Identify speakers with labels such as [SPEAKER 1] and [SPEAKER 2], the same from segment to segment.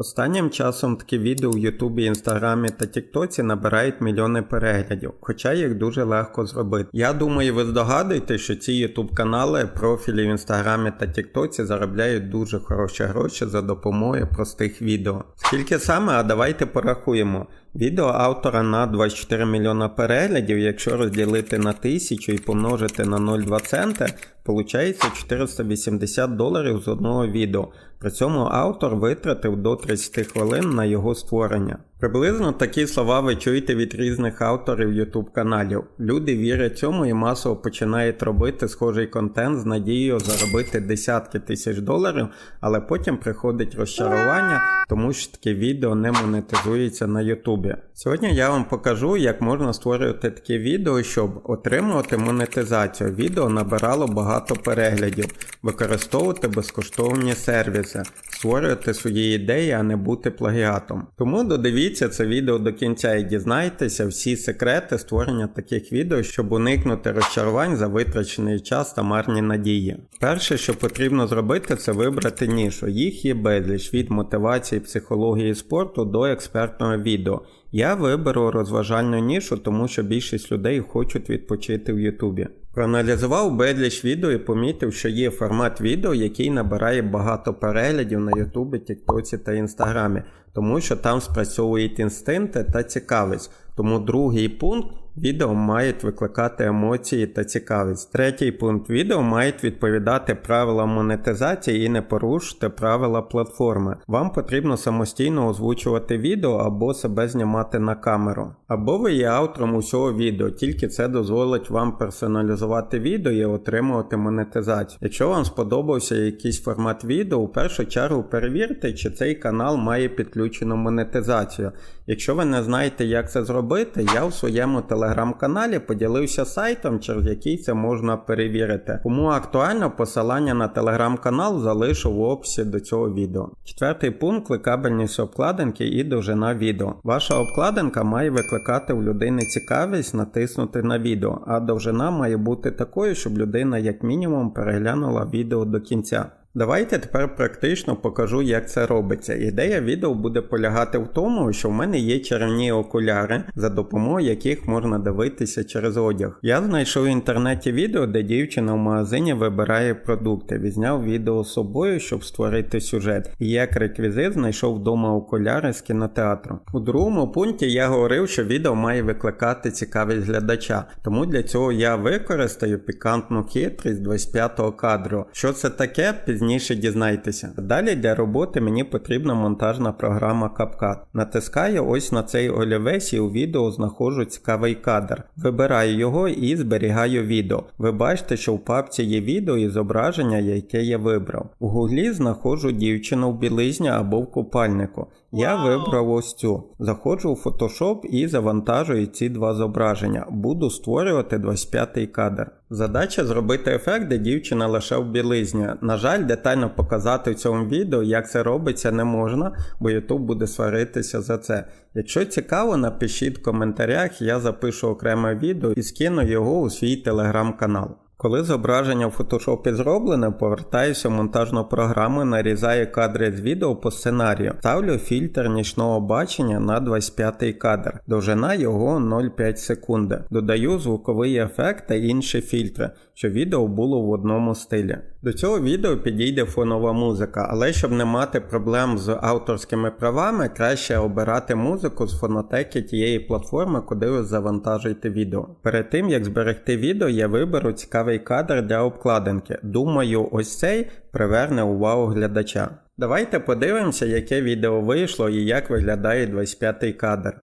[SPEAKER 1] Останнім часом такі відео в Ютубі, Інстаграмі та Тіктоці набирають мільйони переглядів, хоча їх дуже легко зробити. Я думаю, ви здогадуєтесь, що ці Ютуб канали, профілі в Інстаграмі та Тіктоці заробляють дуже хороші гроші за допомогою простих відео. Скільки саме, а давайте порахуємо. Відео автора на 24 мільйона переглядів, якщо розділити на 1000 і помножити на 0,2 цента, Получається 480 доларів з одного відео. При цьому автор витратив до 30 хвилин на його створення. Приблизно такі слова ви чуєте від різних авторів YouTube каналів. Люди вірять цьому і масово починають робити схожий контент з надією заробити десятки тисяч доларів, але потім приходить розчарування, тому що таке відео не монетизується на YouTube. Сьогодні я вам покажу, як можна створювати таке відео, щоб отримувати монетизацію. Відео набирало багато переглядів, використовувати безкоштовні сервіси, створювати свої ідеї, а не бути плагіатом. Тому додивіться це відео до кінця і дізнайтеся всі секрети створення таких відео, щоб уникнути розчарувань за витрачений час та марні надії. Перше, що потрібно зробити, це вибрати нішу. Їх є безліч від мотивації, психології спорту до експертного відео. Я виберу розважальну нішу, тому що більшість людей хочуть відпочити в Ютубі. Проаналізував безліч відео і помітив, що є формат відео, який набирає багато переглядів на Ютубі, Тіктоці та Інстаграмі, тому що там спрацьовують інстинкти та цікавість. Тому другий пункт відео мають викликати емоції та цікавість. Третій пункт відео мають відповідати правилам монетизації і не порушити правила платформи. Вам потрібно самостійно озвучувати відео або себе знімати на камеру. Або ви є автором усього відео, тільки це дозволить вам персоналізувати відео і отримувати монетизацію. Якщо вам сподобався якийсь формат відео, у першу чергу перевірте, чи цей канал має підключену монетизацію. Якщо ви не знаєте, як це зробити, я у своєму телеграм-каналі поділився сайтом, через який це можна перевірити. Кому актуально, посилання на телеграм-канал залишу в описі до цього відео. Четвертий пункт кликабельність обкладинки і довжина відео. Ваша обкладинка має викликати у людини цікавість натиснути на відео, а довжина має бути такою, щоб людина як мінімум переглянула відео до кінця. Давайте тепер практично покажу, як це робиться. Ідея відео буде полягати в тому, що в мене є червні окуляри, за допомогою яких можна дивитися через одяг. Я знайшов в інтернеті відео, де дівчина в магазині вибирає продукти. Відзняв відео з собою, щоб створити сюжет. І як реквізит знайшов вдома окуляри з кінотеатру. У другому пункті я говорив, що відео має викликати цікавість глядача, тому для цього я використаю пікантну хитрість 25-го кадру. Що це таке? Пізніше дізнайтеся. Далі для роботи мені потрібна монтажна програма CapCut. Натискаю ось на цей олівець і у відео знаходжу цікавий кадр. Вибираю його і зберігаю відео. Ви бачите, що в папці є відео і зображення, яке я вибрав. У гуглі знаходжу дівчину в білизні або в купальнику. Я вибрав ось цю. Заходжу у Photoshop і завантажую ці два зображення. Буду створювати 25-й кадр. Задача зробити ефект, де дівчина лише в білизні. На жаль, детально показати в цьому відео, як це робиться, не можна, бо YouTube буде сваритися за це. Якщо цікаво, напишіть в коментарях, я запишу окреме відео і скину його у свій телеграм-канал. Коли зображення в фотошопі зроблене, повертаюся в монтажну програму, нарізаю кадри з відео по сценарію, ставлю фільтр нічного бачення на 25 кадр, довжина його 0,5 секунди. Додаю звуковий ефект та інші фільтри, щоб відео було в одному стилі. До цього відео підійде фонова музика, але щоб не мати проблем з авторськими правами, краще обирати музику з фонотеки тієї платформи, куди ви завантажуєте відео. Перед тим як зберегти відео, я виберу цікавий кадр для обкладинки. Думаю, ось цей приверне увагу глядача. Давайте подивимося, яке відео вийшло і як виглядає 25-й кадр.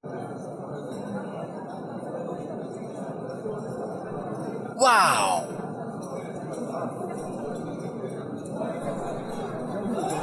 [SPEAKER 2] Wow!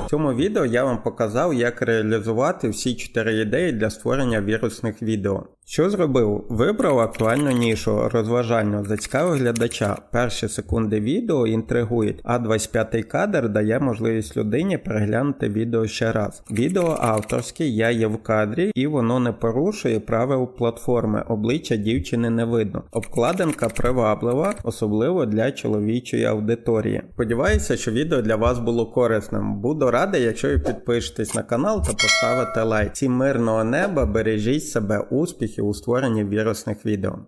[SPEAKER 1] В цьому відео я вам показав, як реалізувати всі 4 ідеї для створення вірусних відео. Що зробив? Вибрав актуальну нішу, розважальну, зацікавив глядача. Перші секунди відео інтригують, а 25-й кадр дає можливість людині переглянути відео ще раз. Відео авторське, я є в кадрі, і воно не порушує правил платформи. Обличчя дівчини не видно. Обкладинка приваблива, особливо для чоловічої аудиторії. Сподіваюся, що відео для вас було корисним. Буду радий, якщо ви підпишетесь на канал та поставите лайк. Всім мирного неба, бережіть себе, успіхів у створенні вірусних відео.